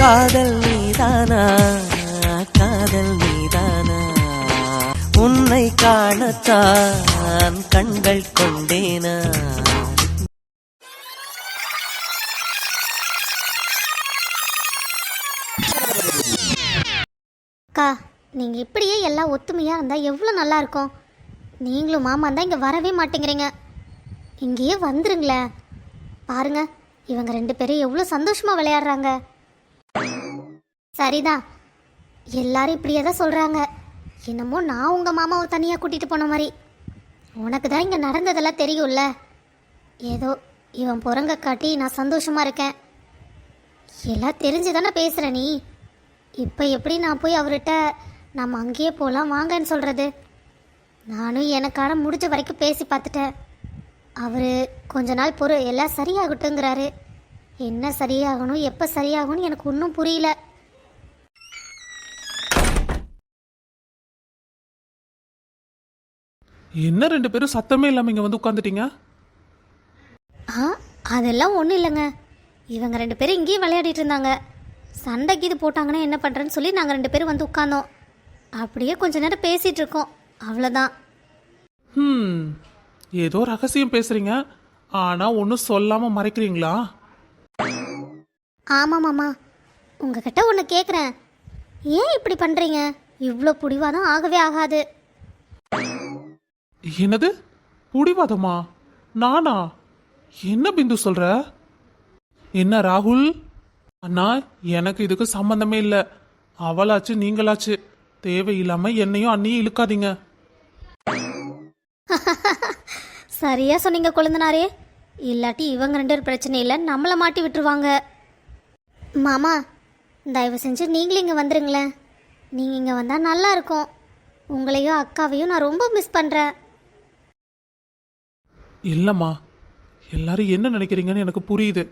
காதல் நீதானா? காதல் நீதானா? உன்னை காணத்தான் கண்கள் கொண்டேனா? அக்கா நீங்கள் இப்படியே எல்லாம் ஒத்துமையாக இருந்தால் எவ்வளோ நல்லா இருக்கும்? நீங்களும் மாமா தான் இங்கே வரவே மாட்டேங்கிறீங்க. இங்கேயே வந்துருங்களேன். பாருங்க இவங்க ரெண்டு பேரும் எவ்வளோ சந்தோஷமாக விளையாடுறாங்க. சரிதான் எல்லாரும் இப்படியே தான் சொல்கிறாங்க என்னமோ நான் உங்கள் மாமாவை தனியாக கூட்டிகிட்டு போன மாதிரி. உனக்கு தான் இங்கே நடந்ததெல்லாம் தெரியும்ல. ஏதோ இவன் புறங்க காட்டி நான் சந்தோஷமாக இருக்கேன். எல்லாம் தெரிஞ்சு தானே பேசுகிற நீ? இப்போ எப்படி நான் போய் அவர்கிட்ட நம்ம அங்கேயே போகலாம் வாங்கன்னு சொல்கிறது நானும் எனக்கான முடிஞ்ச வரைக்கும் பேசி பார்த்துட்டேன். அவர் கொஞ்ச நாள் பொறு எல்லாம் சரியாகட்டுங்கிறாரு. என்ன சரியாகணும் எப்போ சரியாகணும்னு எனக்கு ஒன்றும் புரியல. என்ன ரெண்டு பேரும் சத்தமே இல்லாம இங்க வந்து உட்காந்துட்டீங்க ஆ அதெல்லாம் ஒன்றும் இல்லைங்க. இவங்க ரெண்டு பேரும் இங்கேயும் விளையாடிட்டு இருந்தாங்க. சண்டைக்கு இது போட்டாங்கன்னா என்ன பண்ணுறேன்னு சொல்லி நாங்கள் ரெண்டு பேரும் வந்து உட்காந்தோம் அப்படியே கொஞ்ச நேரம் பேசிகிட்டு இருக்கோம். அவ்வளோதான் ம் ஏதோ ரகசியம் பேசுறீங்க. ஆனா ஒன்றும் சொல்லாம மறைக்கிறீங்களா? ஆமாம் மாமா. உங்ககிட்ட ஒன்று கேட்குறேன் ஏன் இப்படி பண்ணுறீங்க இவ்வளோ பிடிவாதம் ஆகவே ஆகாது. என்னது? புடிவாதமா? நானா? என்ன பிந்து சொல்ற? என்ன ராகுல்? அண்ணா எனக்கு இதுக்கு சம்பந்தமே இல்லை. அவளாச்சு நீங்களாச்சு. தேவையில்லாம என்னையும் அண்ணியும் இழுக்காதீங்க. சரியா சொன்னீங்க கொழுந்தனாரே. இல்லாட்டி இவங்க ரெண்டு பேர் பிரச்சனை இல்லை நம்மளை மாட்டி விட்டுருவாங்க. மாமா தயவு செஞ்சு நீங்களும் இங்கே வந்துருங்களேன். நீங்கள் இங்கே வந்தால் நல்லா இருக்கும். உங்களையும் அக்காவையும் நான் ரொம்ப மிஸ் பண்ணுறேன் இல்லைம்மா எல்லாரும் என்ன நினைக்கிறீங்கன்னு எனக்கு புரியுது.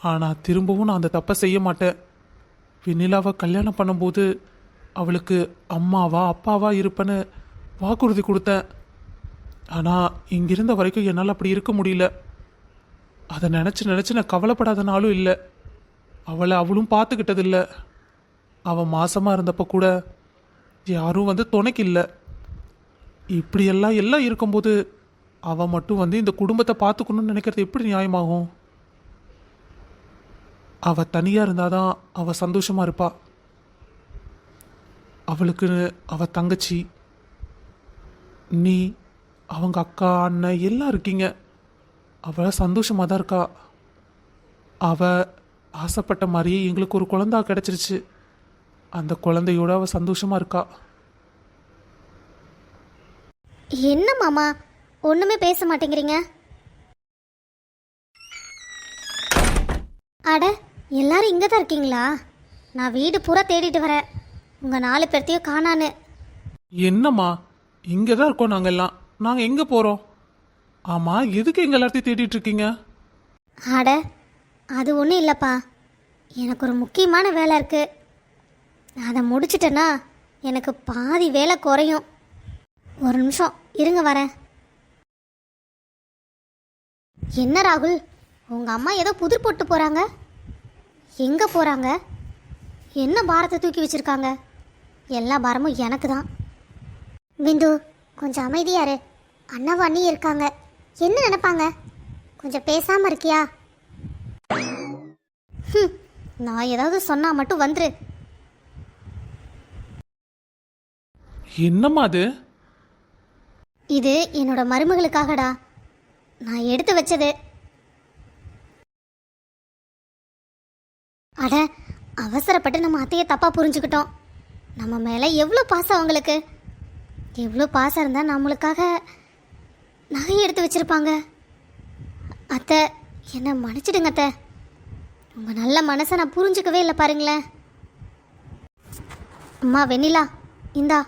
ஆனால் திரும்பவும் நான் அந்த தப்பை செய்ய மாட்டேன். வெண்ணிலாவை கல்யாணம் பண்ணும்போது அவளுக்கு அம்மாவா அப்பாவா இருப்பேன்னு வாக்குறுதி கொடுத்தேன். ஆனால் இங்கிருந்த வரைக்கும் என்னால் அப்படி இருக்க முடியல. அதை நினச்சி நினச்சி நான் கவலைப்படாத நாளும் இல்லை. அவளை அவளும் பார்த்துக்கிட்டதில்ல. அவள் மாசமாக இருந்தப்போ கூட யாரும் வந்து துணைக்கு இல்லை. இப்படியெல்லாம் எல்லாம் இருக்கும்போது அவன் மட்டும் வந்து இந்த குடும்பத்தை பார்த்துக்கணும்னு நினைக்கிறது எப்படி நியாயமாகும்? அவ இருந்தால் தான் அவள் சந்தோஷமாக இருப்பா. அவளுக்கு அவ தங்கச்சி நீ அவங்க அக்கா அண்ணன் எல்லாம் இருக்கீங்க. அவள் சந்தோஷமாக தான் இருக்கா. அவள் ஆசைப்பட்ட மாதிரியே எங்களுக்கு ஒரு குழந்தா கிடச்சிருச்சு. அந்த குழந்தையோட அவள் சந்தோஷமாக இருக்கா. என்ன மாமா? ஒன்றுமே பேச மாட்டேங்கிறீங்க. அட எல்லாரும் இங்கே தான் இருக்கீங்களா? நான் வீடு பூரா தேடிட்டு வரேன். உங்கள் நாலு பேர்த்தையும் காணான்னு. என்னம்மா இங்கே தான் இருக்கோம் நாங்கள் எல்லாம் நாங்கள் எங்கே போகிறோம் ஆமாம் எதுக்கு எங்கள் எல்லாத்தையும் தேடிட்டு இருக்கீங்க? அட அது ஒன்றும் இல்லைப்பா. எனக்கு ஒரு முக்கியமான வேலை இருக்குது அதை முடிச்சிட்டேன்னா எனக்கு பாதி வேலை குறையும். ஒரு நிமிஷம் இருங்க வரேன். என்ன ராகுல்? உங்கள் அம்மா ஏதோ புதிர் போட்டு போகிறாங்க எங்கே போகிறாங்க என்ன பாரத்தை தூக்கி வச்சுருக்காங்க? எல்லா பாரமும் எனக்கு தான் பிந்து கொஞ்சம் அமைதியாரு அண்ணாவும் அண்ணி இருக்காங்க. என்ன நினைப்பாங்க? கொஞ்சம் பேசாமல் இருக்கியா? நான் ஏதாவது சொன்னா மட்டும் வந்துரு. என்னம்மா அது? இது என்னோட மருமகளுக்காகடா. நான் எடுத்து வச்சது. அட அவசரப்பட்டு நம்ம அத்தையை தப்பாக புரிஞ்சுக்கிட்டோம். நம்ம மேலே எவ்வளோ பாசம் அவங்களுக்கு? எவ்வளோ பாசம் இருந்தால் நம்மளுக்காக நகை எடுத்து வச்சிருப்பாங்க. அத்தை என்னை மன்னிச்சிடுங்க அத்தை. உங்கள் நல்ல மனசை நான் புரிஞ்சுக்கவே இல்லை பாருங்களேன். அம்மா வெண்ணிலா இந்தா.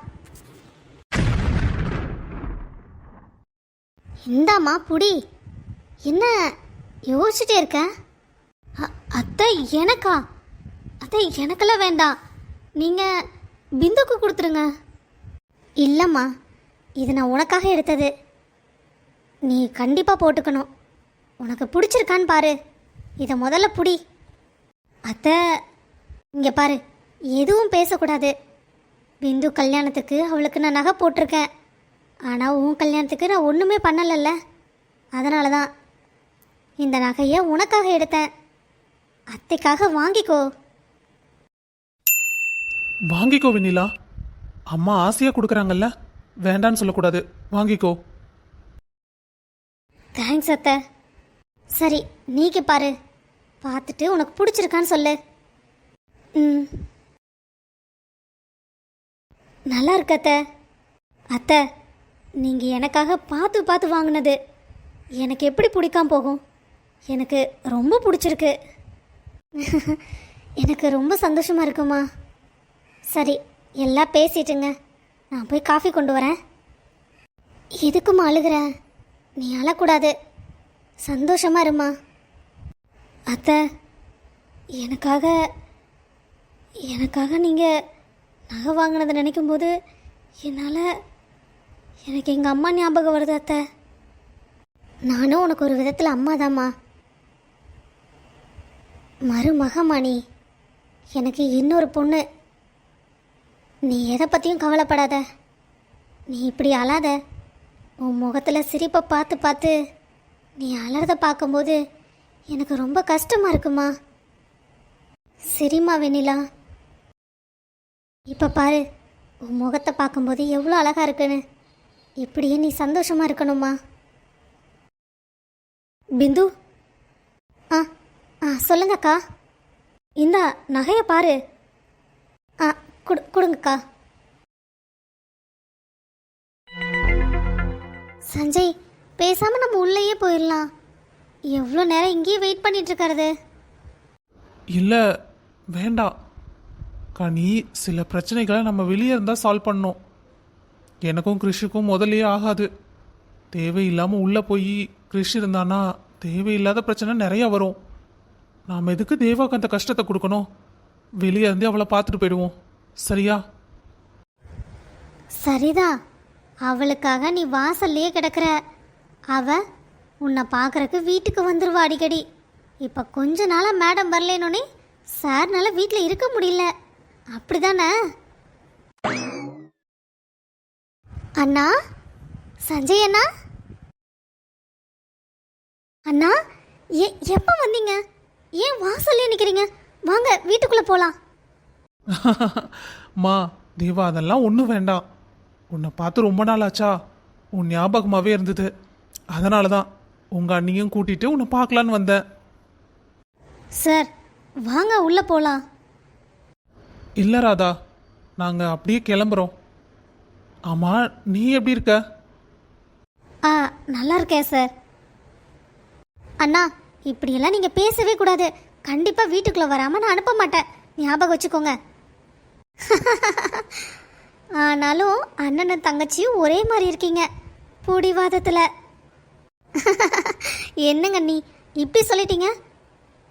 இந்தாம்மா புடி. என்ன யோசிச்சுட்டே இருக்க? அத்தை எனக்கா? அத்தை எனக்கெல்லாம் வேண்டாம் நீங்கள் பிந்துக்கு கொடுத்துருங்க. இல்லைம்மா இது நான் உனக்காக எடுத்தது. நீ கண்டிப்பாக போட்டுக்கணும். உனக்கு பிடிச்சிருக்கான்னு பாரு. இதை முதல்ல புடி. அத்தை இங்கே பாரு. எதுவும் பேசக்கூடாது. பிந்து கல்யாணத்துக்கு அவளுக்கு நான் நகை போட்டிருக்கேன். ஆனால் உன் கல்யாணத்துக்கு நான் ஒன்றுமே பண்ணலைல்ல. அதனால தான் இந்த நகையை உனக்காக எடுத்தேன். அத்தைக்காக வாங்கிக்கோ. வாங்கிக்கோ வெண்ணிலா. அம்மா ஆசையாக கொடுக்குறாங்கல்ல. வேண்டான்னு சொல்லக்கூடாது. வாங்கிக்கோ. தேங்க்ஸ் அத்தை. சரி நீக்கு பாரு. பார்த்துட்டு உனக்கு பிடிச்சிருக்கான்னு சொல்லு. ம். நல்லா இருக்கு அத்தை. அத்தை நீங்கள் எனக்காக பார்த்து பார்த்து வாங்கினது எனக்கு எப்படி பிடிக்காம போகும்? எனக்கு ரொம்ப பிடிச்சிருக்கு. எனக்கு ரொம்ப சந்தோஷமாக இருக்குமா? சரி எல்லாம் பேசிட்டுங்க. நான் போய் காஃபி கொண்டு வரேன். எதுக்குமா அழுகிற? நீ அழக்கூடாது. சந்தோஷமாக இருமா. அத்தை எனக்காக எனக்காக நீங்கள் நகை வாங்கினதை நினைக்கும் போது என்னால் எனக்கு எங்கள் அம்மா ஞாபகம் வருது அத்தை. நானும் உனக்கு ஒரு விதத்தில் அம்மா தாம்மா மருமகமாணி எனக்கு இன்னொரு பொண்ணு. நீ எதை பற்றியும் கவலைப்படாத. நீ இப்படி அழாத. உன் முகத்தில் சிரிப்பை பார்த்து பார்த்து நீ அலறத பார்க்கும்போது எனக்கு ரொம்ப கஷ்டமாக இருக்குமா? சரிம்மா வெண்ணிலா. இப்போ பாரு உன் முகத்தை பார்க்கும்போது எவ்வளோ அழகாக இருக்குன்னு. இப்படியே நீ சந்தோஷமா இருக்கணுமா? பிந்து? ஆ ஆ சொல்லுங்கக்கா. இந்தா நகையை பாரு. ஆ கொடு கொடுங்கக்கா. சஞ்சய் பேசாம நம்ம உள்ளேயே போயிடலாம். எவ்வளோ நேரம் இங்கேயே வெயிட் பண்ணிட்டு இருக்கிறது இல்லை வேண்டாம். கனி சில பிரச்சனைகளை நம்ம வெளியே இருந்தால் சால்வ் பண்ணோம் எனக்கும் கிறிஷுக்கும் முதல்லயே ஆகாது. தேவையில்லாமல் உள்ளே போய் கிறிஷ் இருந்தானா தேவையில்லாத பிரச்சனை நிறையா வரும். நாம் எதுக்கு தேவாக்கு அந்த கஷ்டத்தை கொடுக்கணும்? வெளியே இருந்து அவளை பார்த்துட்டு போயிடுவோம். சரியா? சரிதான் அவளுக்காக நீ வாசல்லையே கிடக்கிற. அவ உன்னை பார்க்கறக்கு வீட்டுக்கு வந்துடுவா அடிக்கடி. இப்போ கொஞ்ச நாளாக மேடம் வரலேனோனே சார்னால வீட்டில் இருக்க முடியல. அப்படிதானே? அண்ணா? சஞ்சய் அண்ணா? அண்ணா ஏ எப்போ வந்தீங்க? ஏன் வாசல்லே நிற்கிறீங்க வாங்க வீட்டுக்குள்ளே போகலாம் மா தேவா அதெல்லாம் ஒன்றும் வேண்டாம். உன்னை பார்த்து ரொம்ப நாள் ஆச்சா? உன் ஞாபகமாகவே இருந்தது. அதனால தான் உங்கள் அண்ணியும் கூட்டிகிட்டு உன்னை பார்க்கலான்னு வந்தேன். சார் வாங்க உள்ளே போகலாம் இல்லை ராதா நாங்கள் அப்படியே கிளம்புறோம். ஆமாம் நீ எப்படி இருக்க? ஆ நல்லா இருக்கேன் சார் அண்ணா இப்படியெல்லாம் நீங்கள் பேசவே கூடாது. கண்டிப்பாக வீட்டுக்குள்ளே வராமல் நான் அனுப்ப மாட்டேன். ஞாபகம் வச்சுக்கோங்க. ஆனாலும் அண்ணனும் தங்கச்சியும் ஒரே மாதிரி இருக்கீங்க. புடிவாதத்தில். என்னங்க நீ இப்படி சொல்லிட்டீங்க?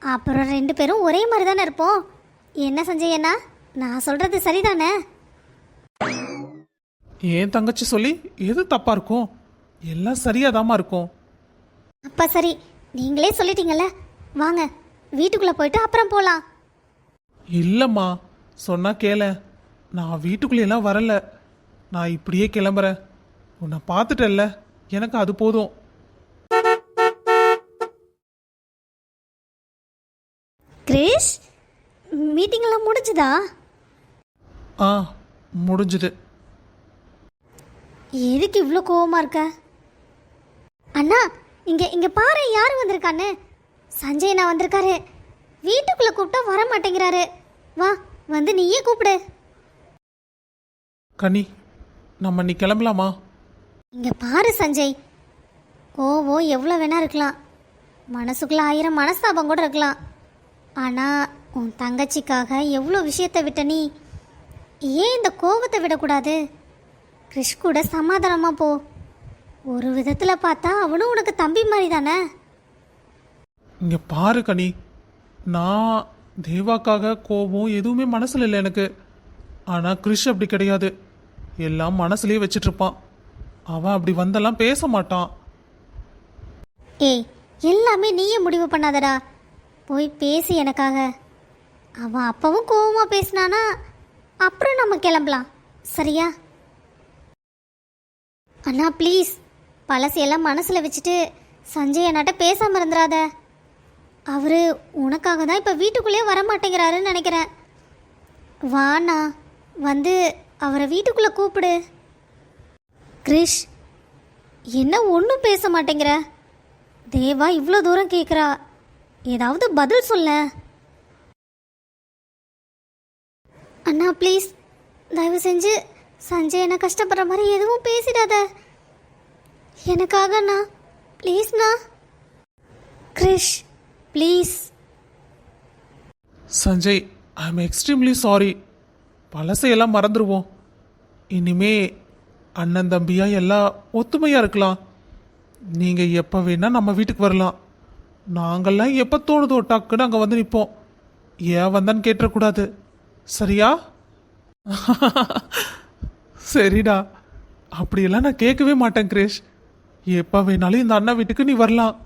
அப்புறம் ரெண்டு பேரும் ஒரே மாதிரி தானே இருப்போம். என்ன சஞ்சய் அண்ணா? நான் சொல்கிறது சரிதானே? ஏன் தங்கச்சி சொல்லி எது தப்பாக இருக்கும்? எல்லாம் சரியாதாம்மா இருக்கும். அப்பா சரி. நீங்களே சொல்லிட்டீங்கல்ல. வாங்க. வீட்டுக்குள்ளே போயிட்டு அப்புறம் போகலாம் இல்லைம்மா. சொன்னா கேள. நான் வீட்டுக்குள்ளேயெல்லாம் வரல. நான் இப்படியே கிளம்புறேன். உன்னை பார்த்துட்டல்ல. எனக்கு அது போதும். கிரிஷ் மீட்டிங் எல்லாம் முடிஞ்சுதா? ஆ முடிஞ்சுது. எதுக்கு இவ்வளோ கோவமா இருக்க? அண்ணா இங்க இங்க பாரு யார் வந்திருக்கான்னு. சஞ்சய் நான் வந்திருக்காரு. வீட்டுக்குள்ள கூப்பிட்டா வர மாட்டேங்கிறாரு வா வந்து நீயே கூப்பிடு. கனி நம்ம நீ கிளம்பலாமா? இங்க பாரு சஞ்சய். கோவம் எவ்வளோ வேணா இருக்கலாம். மனசுக்குள்ள ஆயிரம் மனஸ்தாபம் கூட இருக்கலாம். ஆனால் உன் தங்கச்சிக்காக எவ்வளோ விஷயத்தை விட்ட நீ? ஏன் இந்த கோவத்தை விடக்கூடாது? கிறிஷ் கூட சமாதானமாக போ. ஒரு விதத்தில் பார்த்தா அவனும் உனக்கு தம்பி மாதிரி தானே? இங்க பாரு கனி. நான் தேவாக்காக கோபம் எதுவுமே மனசுல இல்லை எனக்கு. ஆனா கிறிஷ் அப்படி கிடையாது. எல்லாம் மனசுலயே வச்சிட்டு இருப்பான் அவன் அப்படி வந்தெல்லாம் பேச மாட்டான். ஏய் எல்லாமே நீயே முடிவு பண்ணாதடா. போய் பேசி எனக்காக. அவன் அப்பவும் கோவமாக பேசினானா அப்புறம் நம்ம கிளம்பலாம். சரியா? அண்ணா ப்ளீஸ் பழசையெல்லாம் மனசில் வச்சுட்டு சஞ்சய் என்கிட்ட பேசாமல் இருந்துடாத அவர் உனக்காக தான் இப்போ வீட்டுக்குள்ளேயே வர மாட்டேங்கிறாருன்னு நினைக்கிறேன் வாண்ணா வந்து அவரை வீட்டுக்குள்ளே கூப்பிடு. கிரிஷ் என்ன ஒன்றும் பேச மாட்டேங்கிற? தேவா இவ்வளோ தூரம் கேட்குறா ஏதாவது பதில் சொல்ல. அண்ணா ப்ளீஸ் தயவு செஞ்சு சஞ்சய் என்ன கஷ்டப்படுற மாதிரி எதுவும் பேசிடாத. எனக்காக அண்ணா ப்ளீஸ்ண்ணா Krish please Sanjay I'm extremely sorry பழசையெல்லாம் மறந்துடுவோம் இனிமே அண்ணன் தம்பியாக எல்லாம் ஒத்துமையாக இருக்கலாம். நீங்கள் எப்போ வேணால் நம்ம வீட்டுக்கு வரலாம். நாங்கள்லாம் எப்போ தோணுதோ டக்குன்னு அங்கே வந்து நிற்போம் ஏன் வந்தான்னு கேட்டுறக்கூடாது. சரியா? சரிடா. அப்படியெல்லாம் நான் கேட்கவே மாட்டேன் கிரேஷ். எப்போ வேணாலும் இந்த அண்ணா வீட்டுக்கு நீ வரலாம்.